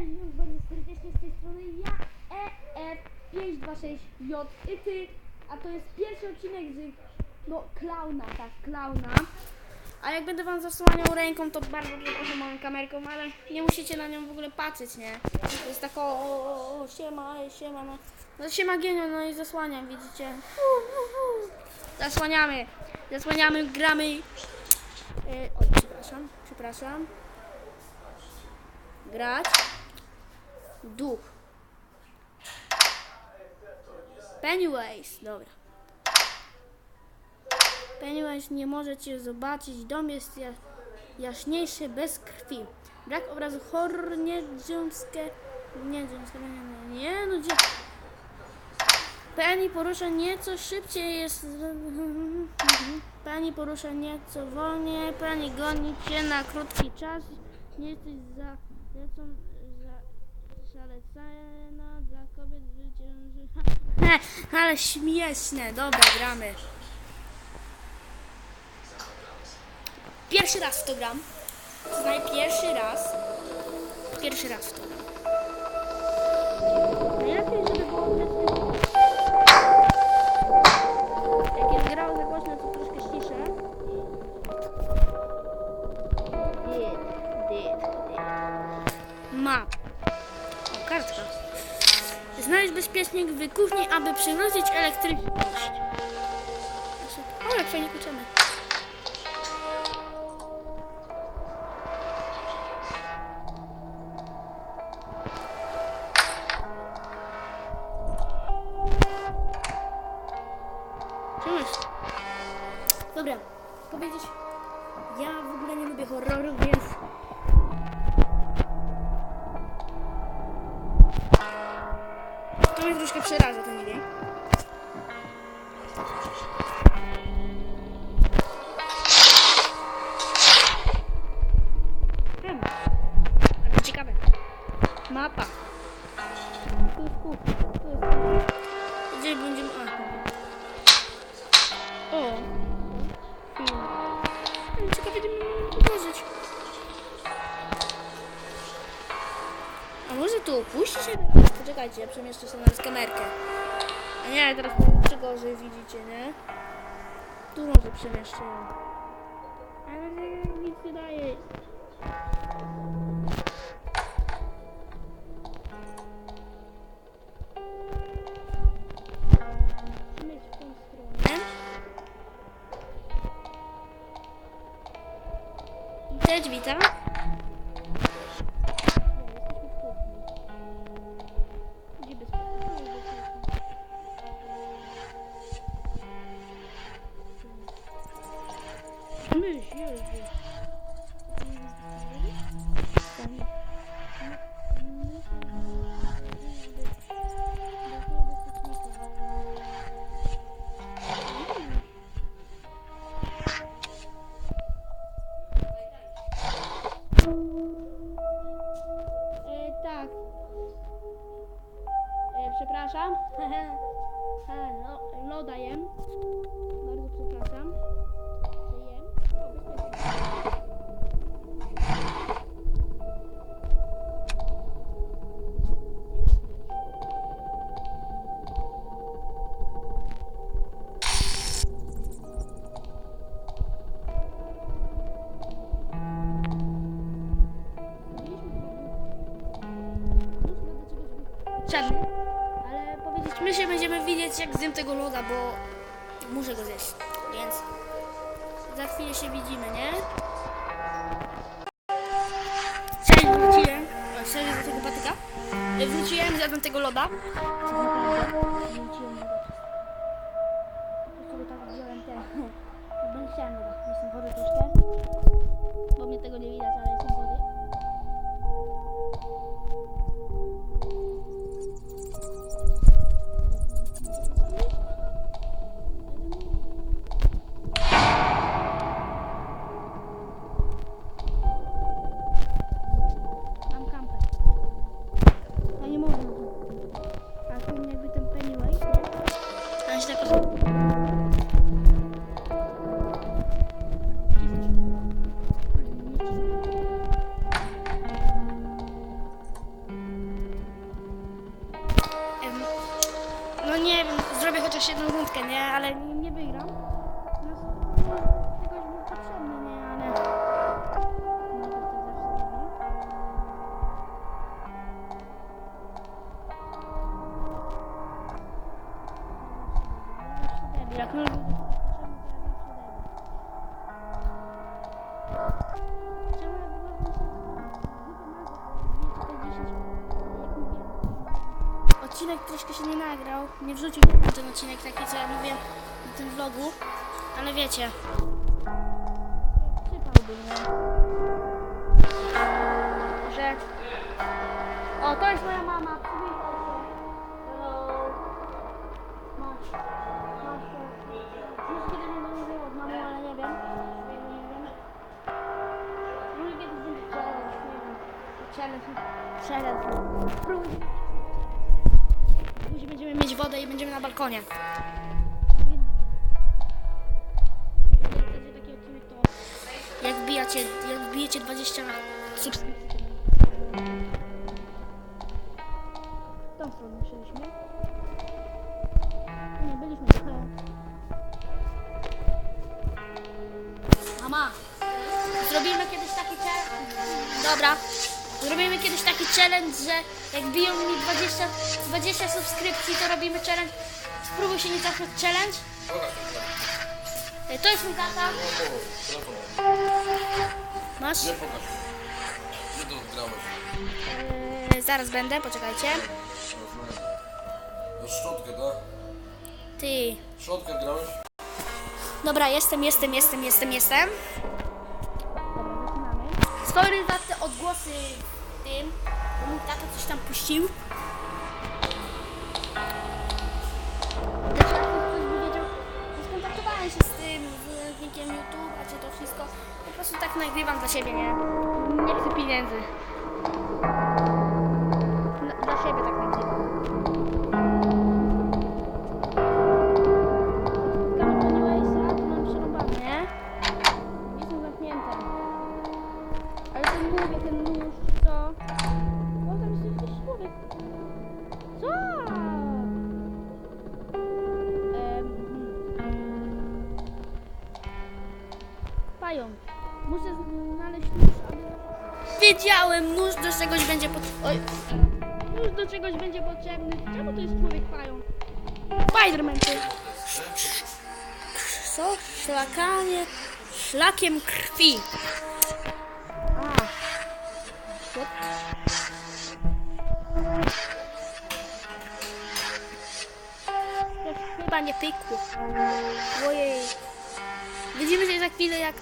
Cześć, już bardzo serdecznie z tej strony ja, EF526J i ty, a to jest pierwszy odcinek z, no, klauna, tak, klauna. A jak będę wam zasłaniał ręką, to bardzo przepraszam moją kamerką, ale nie musicie na nią w ogóle patrzeć, nie? To jest tak o, o, o, siema, siema, no. No siema genio, no i zasłaniam, widzicie? Zasłaniamy, zasłaniamy, gramy. Yy, oj, przepraszam, przepraszam. Grać. Duch. Pennywise, dobra. Pennywise nie może cię zobaczyć. Dom jest ja, jaśniejszy bez krwi. Brak obrazu horror, nie jumpscare. Nie jumpscare, nie, nie, nie, no? Pani porusza nieco szybciej jest. Pani porusza nieco wolniej. Pani goni cię na krótki czas. Nie jesteś za za zalecana dla kobiet w ciąży. Ha, ale śmieszne. Dobra, gramy. Pierwszy raz w to gram. Znaj pierwszy raz. Pierwszy raz w to gram. Najlepiej, żeby było. Jak jest grał za głośno, to troszkę ściszę. Kartka. Znaleźć bezpiecznik w kuchni, aby przywrócić elektryczność. O, jak fajnie kuczemy. Czemu mnie troszkę przeraża. Hmm. Bardzo ciekawe. Mapa. Tu jest kuchnia. Tu jest kuchnia. Gdzie będziemy. A, dobra. O! Może tu opuścić? Poczekajcie, ja przemieszczę się na kamerkę. A nie, teraz jeszcze gorzej widzicie, nie? Tu może przemieszczę Żadny. Ale powiedzieć, my się będziemy widzieć jak zjem tego loda, bo muszę go zjeść. Więc za chwilę się widzimy, nie? Cześć, wróciłem. O, serio do tego patyka? E, Wróciłem, zjadłem tego loda. Wróciłem Ale Odcinek troszkę się nie nagrał. Nie wrzucił ten odcinek taki, co ja mówię na tym vlogu. Ale wiecie. Przypałby, nie? Że... O, to jest moja mama. Przywitaj się. Hello. Masz. Masz. Już kiedy mnie zamówiło od mamy, ale nie wiem. Nie wiem, nie. Może kiedyś będzie challenge, nie wiem. Challenge. Challenge. Spróbuj. Będziemy mieć wodę i będziemy na balkonie. Jak wbijacie, jak wbijecie 20 subskrypcji. W tą stronę szliśmy. Nie, byliśmy trochę. Mama, zrobimy kiedyś taki challenge. Dobra. Zrobimy kiedyś taki challenge, że jak biją mi 20, 20 subskrypcji, to robimy challenge. Spróbuj się nie cofnąć challenge. E, To jest mój tata. Masz? Gdzie to grałeś? E, zaraz będę, poczekajcie. To szczotkę, tak? Ty. Szczotkę grałeś? Dobra, jestem, jestem, jestem, jestem, jestem. Sorry za te odgłosy tym, bo mój tata coś tam puścił. Skontaktowałem się z tym wnikiem YouTube'a, czy to wszystko. Po prostu tak nagrywam dla siebie, nie? Nie chcę pieniędzy. Ale ten mówię, ten nóż, czy co? O, tam jest jakiś człowiek. Co? Em, hmm. Pająk. Muszę znaleźć nóż, aby... Wiedziałem, nóż do czegoś będzie potrzebny. Oj. Nóż do czegoś będzie potrzebny. Czemu to jest człowiek pająk? Spiderman ty. Co? Szlakanie. Szlakiem krwi. Ojej. Widzimy się za chwilę jak